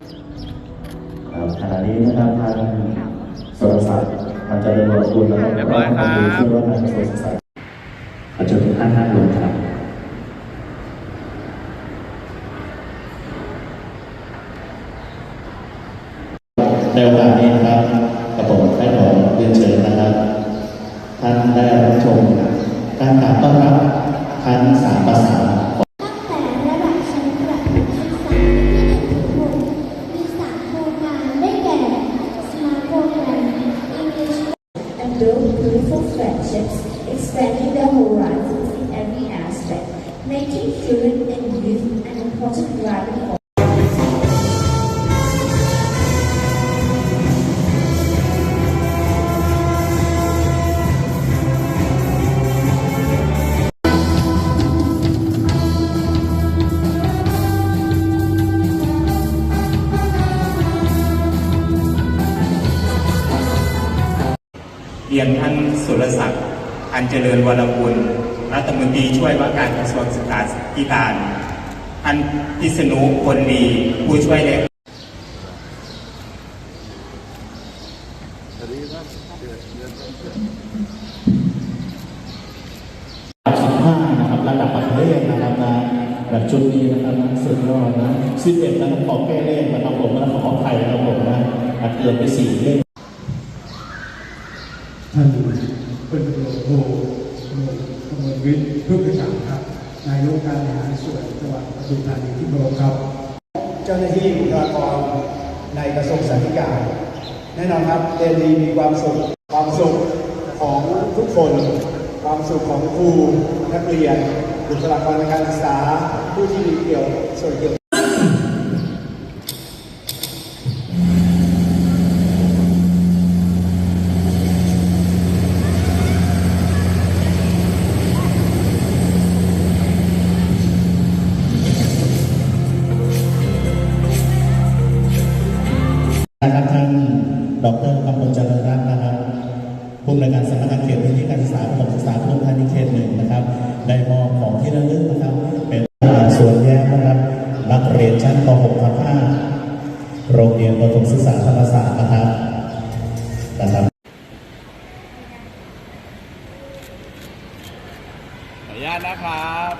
ครับขณะนี้นะครับทางสรศักดิ์ทางเจริญวรกุลนะครับเรียบร้อยครับผู้ช่วยว่าการกระทรวงศึกษาอาจารย์ทุกท่านท่านลงครับในโอกาสนี้นะครับกระผมได้ขอเรียนเชิญนะครับ ท่านได้รับชมการกล่าวต้อนรับทั้งสามภาษา build beautiful friendships, expanding their horizons in every aspect, making children and youth an important driving force. เรียนท่านสุรศักดิ์อันเจริญวรกุลรัฐมนตรีช่วยว่าการกระทรวงศึกษาธิการท่านพิษณุพลดีผู้ช่วยเลขาสิบห้านะครับระดับประเทศนะครับนะแบบชุดนี้นะครับนะสุดยอดนะสิบเอ็ดนะครับขอแก้เลขนะครับผมนะขอไข่นะครับผมนะอัดเกินไปสี่เลข ท่านเป็นโลโกมลมวิทย์เพื่อประจักษ์ครับนายกการบริหารส่วนจังหวัดปทุมธานีที่เคารครับ เจ้าหน้าที่บุคลากรในกระทรวงสาธการแน่นอนครับเรียนดีมีความสุขความสุขของทุกคน ความสุขของครูนักเรียนบุคลากรในการศึกษา ผู้ที่มีเกี่ยวส่วน นะครับท่านดรกำพลเจริญรัตน์นะครับผู้อำนวยการสำนักงานเขตพื้นที่การศึกษาประถมศึกษาปทุมธานีเขตหนึ่งนะครับ ได้มอบของที่ระลึกนะครับ เป็นส่วนแย้มนะครับนักเรียนชั้นป .6 ทับ5โรงเรียนประถมศึกษาธรรมศาสตร์นะครับนะครับขออนุญาตนะครับ